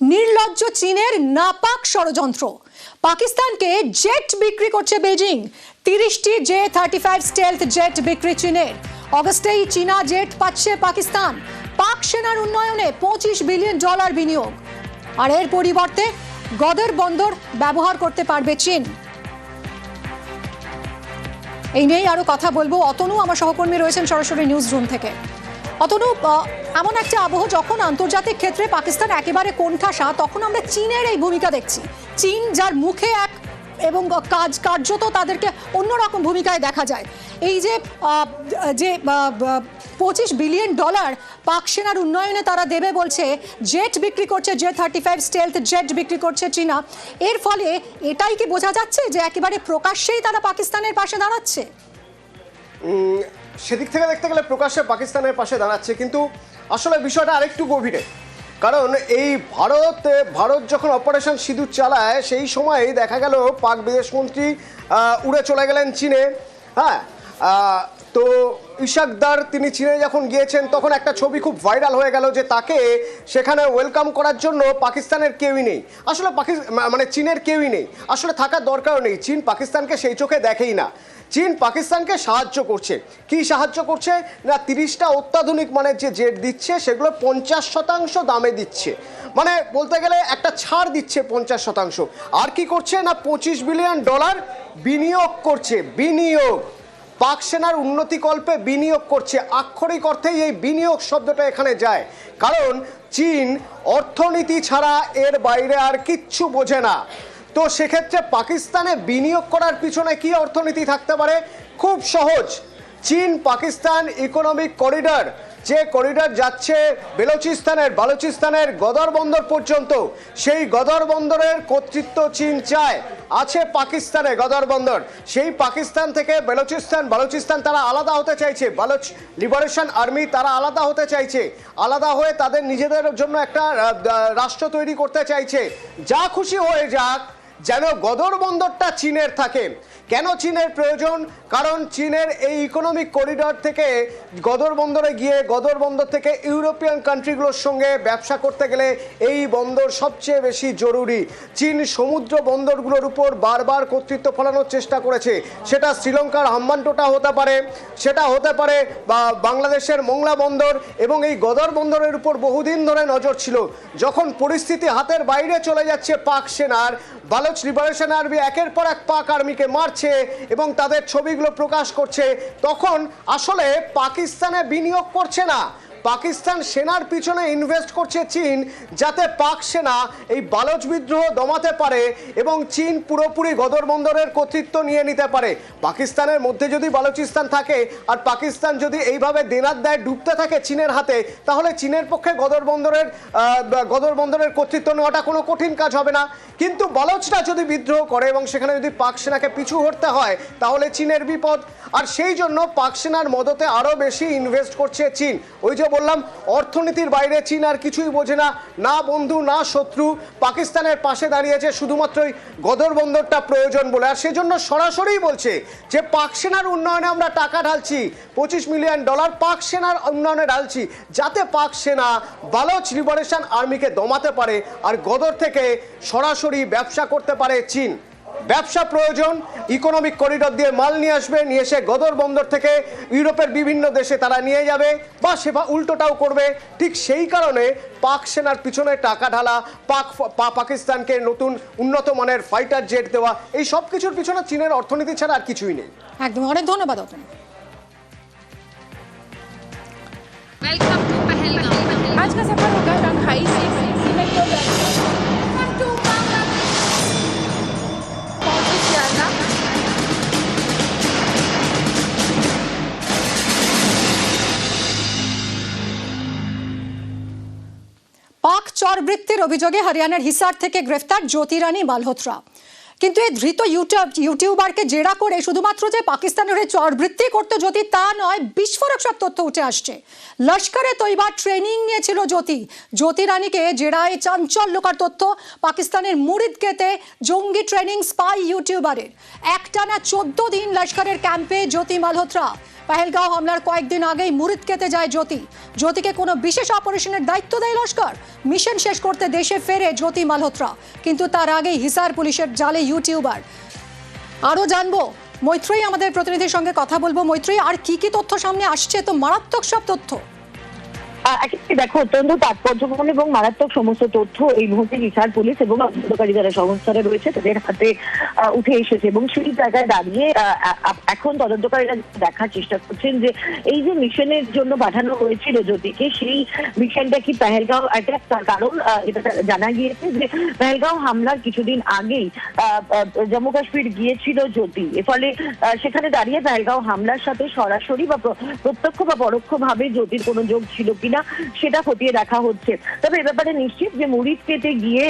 নির্লজ্জ চীনের নাপাক ষড়যন্ত্র। পাকিস্তানকে জেট বিক্রি করছে বেজিং তিরিশটি J thirty five stealth jet বিক্রি চীনের। অগস্টেই চীনা জেট পাচ্ছে পাকিস্তান। পাক সেনার উন্নয়নে পঁচিশ বিলিয়ন ডলার বিনিয়োগ। আর এর পরিবর্তে গদের বন্দর ব্যবহার করতে পারবে চীন। এই নিয়েই আরও কথা বলব। অতনু আমার সহকর্মী রয়েছেন সরাসরি নিউজ রুম থেকে। অতনু এমন একটা আবহ যখন আন্তর্জাতিক ক্ষেত্রে পাকিস্তান একেবারে কোণঠাসা, তখন আমরা চীনের এই ভূমিকা দেখছি। চীন, যার মুখে এক এবং কাজ, কার্যত তাদেরকে অন্যরকম ভূমিকায় দেখা যায়। এই যে যে পঁচিশ বিলিয়ন ডলার পাক সেনার উন্নয়নে তারা দেবে বলছে, জেট বিক্রি করছে J thirty five, stealth jet বিক্রি করছে চীনা। এর ফলে এটাই কি বোঝা যাচ্ছে যে একেবারে প্রকাশ্যেই তারা পাকিস্তানের পাশে দাঁড়াচ্ছে? সেদিক থেকে দেখতে গেলে প্রকাশ্যে পাকিস্তানের পাশে দাঁড়াচ্ছে, কিন্তু আসলে বিষয়টা আরেকটু গভীরে। কারণ এই ভারত ভারত যখন অপারেশন সিঁদুর চালায়, সেই সময় দেখা গেল পাক বিদেশমন্ত্রী উড়ে চলে গেলেন চীনে। হ্যাঁ তো ইশাকদার তিনি চীনে যখন গিয়েছেন, তখন একটা ছবি খুব ভাইরাল হয়ে গেল যে তাকে সেখানে ওয়েলকাম করার জন্য পাকিস্তানের কেউই নেই। আসলে মানে চীনের কেউই নেই। আসলে থাকার দরকারও নেই। চীন পাকিস্তানকে সেই চোখে দেখেই না। চীন পাকিস্তানকে সাহায্য করছে। কি সাহায্য করছে? না, তিরিশটা অত্যাধুনিক মানে যে জেট দিচ্ছে, সেগুলো পঞ্চাশ শতাংশ দামে দিচ্ছে। মানে বলতে গেলে একটা ছাড় দিচ্ছে পঞ্চাশ শতাংশ। আর কি করছে? না, পঁচিশ বিলিয়ন ডলার বিনিয়োগ করছে। বিনিয়োগ। পাক সেনার উন্নতিকল্পে বিনিয়োগ করছে। আক্ষরিক অর্থেই এই বিনিয়োগ শব্দটা এখানে যায়। কারণ চীন অর্থনীতি ছাড়া এর বাইরে আর কিচ্ছু বোঝে না। তো সেক্ষেত্রে পাকিস্তানে বিনিয়োগ করার পিছনে কি অর্থনীতি থাকতে পারে? খুব সহজ। চীন পাকিস্তান ইকোনমিক করিডর। যে করিডর যাচ্ছে বেলুচিস্তানের, বালুচিস্তানের গদর বন্দর পর্যন্ত, সেই গদর বন্দরের কর্তৃত্ব চীন চায়। আছে পাকিস্তানে গদর বন্দর। সেই পাকিস্তান থেকে বেলুচিস্তান, বালুচিস্তান তারা আলাদা হতে চাইছে। বালুচ লিবারেশন আর্মি তারা আলাদা হতে চাইছে। আলাদা হয়ে তাদের নিজেদের জন্য একটা রাষ্ট্র তৈরি করতে চাইছে। যা খুশি হয়ে যাক যেন গদর বন্দরটা চীনের থাকে। কেন চীনের প্রয়োজন? কারণ চীনের এই ইকোনমিক করিডর থেকে গদর বন্দরে গিয়ে গদর বন্দর থেকে ইউরোপিয়ান কান্ট্রিগুলোর সঙ্গে ব্যবসা করতে গেলে এই বন্দর সবচেয়ে বেশি জরুরি। চীন সমুদ্র বন্দরগুলোর উপর বারবার কর্তৃত্ব ফলানোর চেষ্টা করেছে। সেটা শ্রীলঙ্কার হাম্বানটোটা হতে পারে, সেটা হতে পারে বা বাংলাদেশের মোংলা বন্দর এবং এই গদর বন্দরের উপর বহুদিন ধরে নজর ছিল। যখন পরিস্থিতি হাতের বাইরে চলে যাচ্ছে পাক সেনার বালোচ লিবারেশন আর্মি একের পর এক পাক আর্মিকে মারছে এবং তাদের ছবিগুলো প্রকাশ করছে। তখন আসলে পাকিস্তানে বিনিয়োগ করছে না। পাকিস্তান সেনার পিছনে ইনভেস্ট করছে চীন, যাতে পাক সেনা এই বালোচ বিদ্রোহ দমাতে পারে এবং চীন পুরোপুরি গদর বন্দরের কর্তৃত্ব নিয়ে নিতে পারে। পাকিস্তানের মধ্যে যদি বালুচিস্তান থাকে আর পাকিস্তান যদি এইভাবে দেনার দায় ডুবতে থাকে চীনের হাতে, তাহলে চীনের পক্ষে গদর বন্দরের গদর বন্দরের কর্তৃত্ব নেওয়াটা কোনো কঠিন কাজ হবে না। কিন্তু বালোচরা যদি বিদ্রোহ করে এবং সেখানে যদি পাক সেনাকে পিছু হটতে হয়, তাহলে চীনের বিপদ। আর সেই জন্য পাক সেনার মদতে আরও বেশি ইনভেস্ট করছে চীন। ওই যে বললাম, অর্থনীতির বাইরে চীন আর কিছুই বোঝে না। না বন্ধু, না শত্রু। পাকিস্তানের পাশে দাঁড়িয়েছে শুধুমাত্রই গদর বন্দরটা প্রয়োজন বলে। আর সেজন্য সরাসরি বলছে যে, পাক সেনার উন্নয়নে আমরা টাকা ঢালছি, পঁচিশ মিলিয়ন ডলার পাক সেনার উন্নয়নে ঢালছি, যাতে পাক সেনা বালচ লিবারেশন আর্মিকে দমাতে পারে আর গদর থেকে সরাসরি ব্যবসা করতে পারে চীন। ব্যবসা প্রয়োজন ইকোনমিক করিডর দিয়ে মাল নিয়ে আসবে নিয়ে এসে গদর বন্দর থেকে ইউরোপের বিভিন্ন দেশে তারা নিয়ে যাবে বা সেবা উল্টোটাও করবে ঠিক সেই কারণে পাক সেনার পিছনে টাকা ঢালা পাক পা- পাকিস্তানকে নতুন উন্নত মানের ফাইটার জেট দেওয়া এই সব কিছুর পিছনে চীনের অর্থনীতি ছাড়া আর কিছুই নেই একদম অনেক ধন্যবাদ অতনু वेलकम टू पहलगाम आज का सफर होगा शंघाई से सिंगापुर পাক চরবৃত্তির অভিযোগে হরিয়ানার হিসার থেকে গ্রেফতার জ্যোতিরানী মালহোত্রা। কিন্তু এই ধৃত ইউটিউব ইউটিউবারকে জেরা করে শুধুমাত্র যে পাকিস্তানের হয়ে চরবৃত্তি করতো জ্যোতি, তা নয়, বিস্ফোরক সব তথ্য উঠে আসছে। লস্করে তৈবার ট্রেনিং নিয়েছিল জ্যোতি। জ্যোতি রানীকে জেরায় চাঞ্চল্যকর তথ্য, পাকিস্তানের মুরিদকেতে জঙ্গি ট্রেনিং স্পাই ইউটিউবারের। একটানা চোদ্দ দিন লস্করের ক্যাম্পে জ্যোতি মালহোত্রা। পেহেলগাঁও হামলার কয়েকদিন আগেই মুরিদ কেতে যায় জ্যোতি। জ্যোতিকে কোনো বিশেষ অপারেশনের দায়িত্ব দেয় লস্কর। মিশন শেষ করতে দেশে ফেরে জ্যোতি মালহোত্রা। কিন্তু তার আগেই হিসার পুলিশের জালে ইউটিউবার। আরও জানব মৈত্রী আমাদের প্রতিনিধির সঙ্গে কথা বলব। মৈত্রী আর কি কি তথ্য সামনে আসছে? তো মারাত্মক সব তথ্য। দেখো, অত্যন্ত তাৎপর্যপূর্ণ এবং মারাত্মক সমস্ত তথ্য এই মুহূর্তে বিচার পুলিশ এবং তদন্তকারী যারা সংস্থারে রয়েছে, তাদের হাতে উঠে এসেছে এবং সেই জায়গায় দাঁড়িয়ে এখন তদন্তকারীরা দেখার চেষ্টা করছেন যে এই যে মিশনের জন্য পাঠানো হয়েছিল জ্যোতিকে, সেই মিশনটা কি পেহেলগাঁও অ্যাটাক তার কারণ এটা জানা গিয়েছে যে পেহেলগাঁও হামলার কিছুদিন আগেই জম্মু কাশ্মীর গিয়েছিল জ্যোতি। এর ফলে সেখানে দাঁড়িয়ে পেহেলগাঁও হামলার সাথে সরাসরি বা প্রত্যক্ষ বা পরোক্ষভাবে জ্যোতির কোনো যোগ ছিল কিনা সেটা খতিয়ে দেখা হচ্ছে। তবে এ ব্যাপারে নিশ্চিত যে মুড়িদ কেটে গিয়ে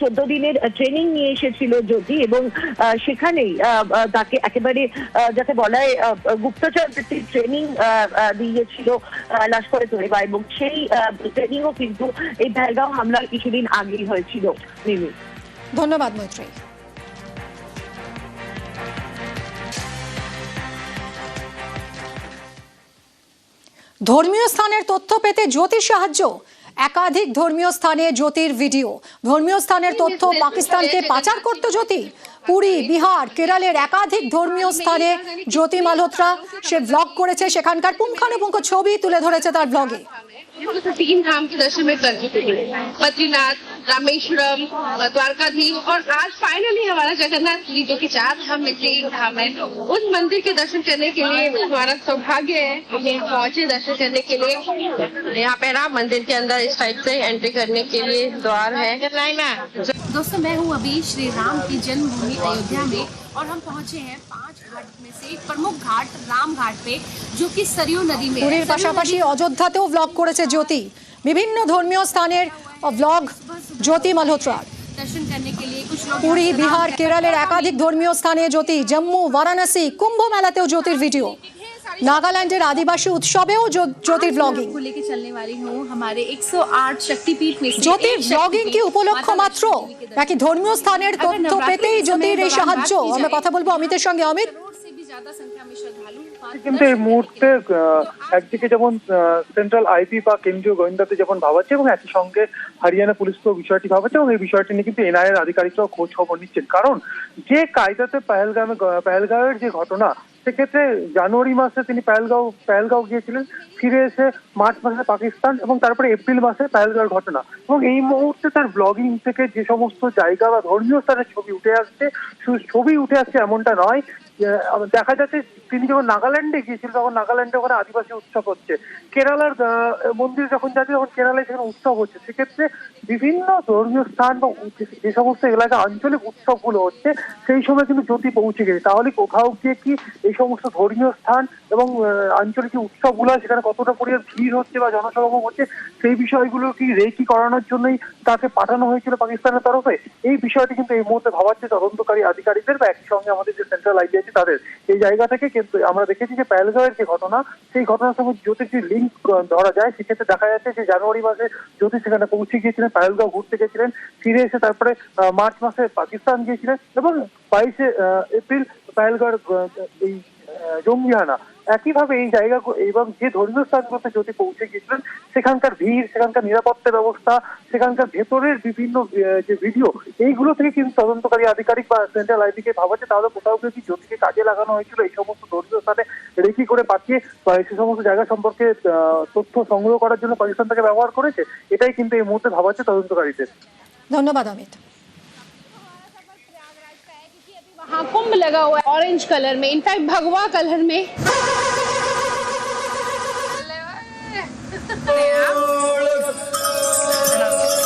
চোদ্দ দিনের ট্রেনিং নিয়ে এসেছিল জ্যোতি এবং সেখানেই তাকে একেবারে যাকে বলা হয় গুপ্তচর ট্রেনিং দিয়েছিল লস্করে তৈবা এবং সেই ট্রেনিংও কিন্তু এই ভ্যালগাঁও হামলার কিছুদিন আগেই হয়েছিল ধন্যবাদ মৈত্রী ধর্মীয় স্থানের তথ্য পেতে জ্যোতির সাহায্য। একাধিক ধর্মীয় স্থানে জ্যোতির ভিডিও। ধর্মীয় স্থানের তথ্য পাকিস্তানকে পাচার করত জ্যোতি। পুরী বিহার কেরালের একাধিক ধর্মীয় স্থানে জ্যোতি মালহোত্রা সে ব্লগ করেছে। সেখানকার পুঙ্খানুপুঙ্খ ছবি তুলে ধরেছে তার ব্লগে तीन धाम के दर्शन में कर चुके हैं बद्रीनाथ, रामेश्वरम, द्वारकाधीश और आज फाइनली हमारा जगन्नाथ जी जो कि चार धाम में से एक धाम है। उस मंदिर के दर्शन करने के लिए हमारा सौभाग्य है पहुँचे दर्शन करने के लिए। यहाँ पे राम मंदिर के अंदर इस टाइप से एंट्री करने के लिए द्वार है। दोस्तों, मैं हूँ अभी श्री राम की जन्मभूमि अयोध्या में और हम पहुँचे हैं पाँच घाट में से एक प्रमुख घाट राम घाट पे जो कि सरयू नदी में है। পুরীর सरयू পাশাপাশি नदी- অযোধ্যাতেও ব্লগ করেছে জ্যোতি বিভিন্ন ধর্মীয় স্থানের ব্লগ জ্যোতি মালহোত্রার दर्शन करने के लिए कुछ लोग পুরী यहाँ से বিহার राम কেরলের একাধিক ধর্মীয় স্থানে জ্যোতি জম্মু বারাণসী কুম্ভ মেলাতেও জ্যোতির ভিডিও নাগাল্যান্ডের আদিবাসী উৎসবেও জ্যো- জ্যোতির आज ব্লগিং मैं आपको लेके चलने वाली हूँ हमारे 108 शक्तिपीठ में से জ্যোতির एक ব্লগিং কি शक्तिपीठ উপলক্ষ माता মাত্র वैष्णो देवी के दर्शन নাকি ধর্মীয় স্থানের अगर তথ্য नवरात्रि পেতেই के समय জ্যোতির এই दौरान সাহায্য बात की আমরা जाए, কথা বলবো অমিতের সঙ্গে অমিত কিন্তু এই মুহূর্তে একদিকে যেমন সেন্ট্রাল আইপি বা কেন্দ্রীয় গোয়েন্দাতে যেমন ভাবাচ্ছে এবং একই সঙ্গে হরিয়ানা পুলিশকেও বিষয়টি ভাবাচ্ছে এবং এই বিষয়টি নিয়ে কিন্তু এনআইএর আধিকারিকরাও খোঁজ খবর নিচ্ছেন। কারণ যে কায়দাতে পেহেলগামে পহেলগাঁওয়ের যে ঘটনা সেক্ষেত্রে জানুয়ারি মাসে তিনি পহেলগাঁও পহেলগাঁও গিয়েছিলেন। ফিরে এসে মার্চ মাসে পাকিস্তান এবং তারপরে এপ্রিল মাসে পেহেলগাঁওয়ের ঘটনা। এবং এই মুহূর্তে তার ব্লগিং থেকে যে সমস্ত জায়গা বা ধর্মীয় স্থানের ছবি উঠে আসছে, শুধু ছবি উঠে আসছে এমনটা নয় দেখা যাচ্ছে তিনি যখন নাগাল্যান্ডে গিয়েছিলেন, তখন নাগাল্যান্ডে ওখানে আদিবাসী উৎসব হচ্ছে। কেরালার মন্দিরে যখন যাচ্ছে, তখন কেরালায় সেখানে উৎসব হচ্ছে। সেক্ষেত্রে বিভিন্ন ধর্মীয় স্থান বা যে- যে সমস্ত এলাকা আঞ্চলিক উৎসবগুলো হচ্ছে, সেই সময় কিন্তু জ্যোতি পৌঁছে গেছে। তাহলে কোথাও গিয়ে কি এই সমস্ত ধর্মীয় স্থান এবং আঞ্চলিক যে উৎসবগুলো সেখানে কতটা পরিমাণ ভিড় হচ্ছে বা জনসমাগম হচ্ছে, সেই বিষয়গুলো কি রেকি করানোর জন্যই তাকে পাঠানো হয়েছিল পাকিস্তানের তরফে? এই বিষয়টি কিন্তু এই মুহূর্তে ভাবাচ্ছে তদন্তকারী আধিকারিকদের বা একই সঙ্গে আমাদের যে সেন্ট্রাল আইডি আছে তাদের। এই জায়গা থেকে কিন্তু আমরা দেখেছি যে পেহেলগাঁওয়ের যে ঘটনা, সেই ঘটনার সঙ্গে যদি যে লিঙ্ক ধরা যায়, সেক্ষেত্রে দেখা যাচ্ছে যে জানুয়ারি মাসে যদি সেখানে পৌঁছে গিয়েছিলেন, পেহেলগাঁও ঘুরতে গেছিলেন ফিরে এসে তারপরে মার্চ মাসে পাকিস্তান গিয়েছিলেন এবং বাইশে এপ্রিল পেহেলগাঁওয়ের এই জঙ্গিহানা একইভাবে এই জায়গা এবং যে ধর্মীয় স্থানগুলোতে জ্যোতি পৌঁছে গিয়েছিলেন, সেখানকার ভিড়, সেখানকার নিরাপত্তা ব্যবস্থা, সেখানকার ভেতরের বিভিন্ন যে ভিডিও এইগুলো থেকে কিন্তু তদন্তকারী আধিকারিক বা সেন্ট্রাল আইডিকে ভাবাচ্ছে, তাহলে কোথাও গিয়ে কি জ্যোতিকে কাজে লাগানো হয়েছিল? এই সমস্ত ধর্মীয় স্থানে রেকি করে পাঠিয়ে বা সে সমস্ত জায়গা সম্পর্কে তথ্য সংগ্রহ করার জন্য পাকিস্তান তাকে ব্যবহার করেছে, এটাই কিন্তু এই মুহূর্তে ভাবাচ্ছে তদন্তকারীদের। ধন্যবাদ, অমিত। वहाँ कुंभ लगा हुआ है ऑरेंज कलर में इनफैक्ट भगवा कलर में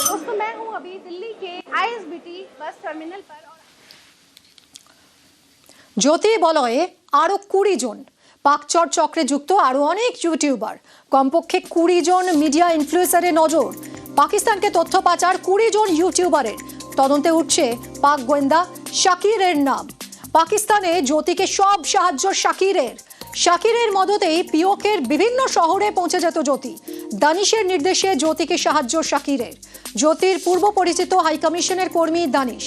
दोस्तों मैं हूँ अभी दिल्ली के आईएसबीटी बस टर्मिनल पर और জ্যোতি বলয়ে আরো কুড়ি জন পাকচর চক্রে যুক্ত আরো অনেক ইউটিউবার কমপক্ষে কুড়ি জন মিডিয়া ইনফ্লুয়েন্সারের নজর পাকিস্তানকে তথ্য পাচার কুড়ি জন ইউটিউবারের তদন্তে উঠছে পাক গোয়েন্দা শাকিরের নাম। পাকিস্তানে জ্যোতিকে সব সাহায্য শাকিরের। শাকিরের মদতেই পিওকের বিভিন্ন শহরে পৌঁছে যেত জ্যোতি। দানিশের নির্দেশে জ্যোতিকে সাহায্য শাকিরের। জ্যোতির পূর্ব পরিচিত হাইকমিশনের কর্মী দানিশ।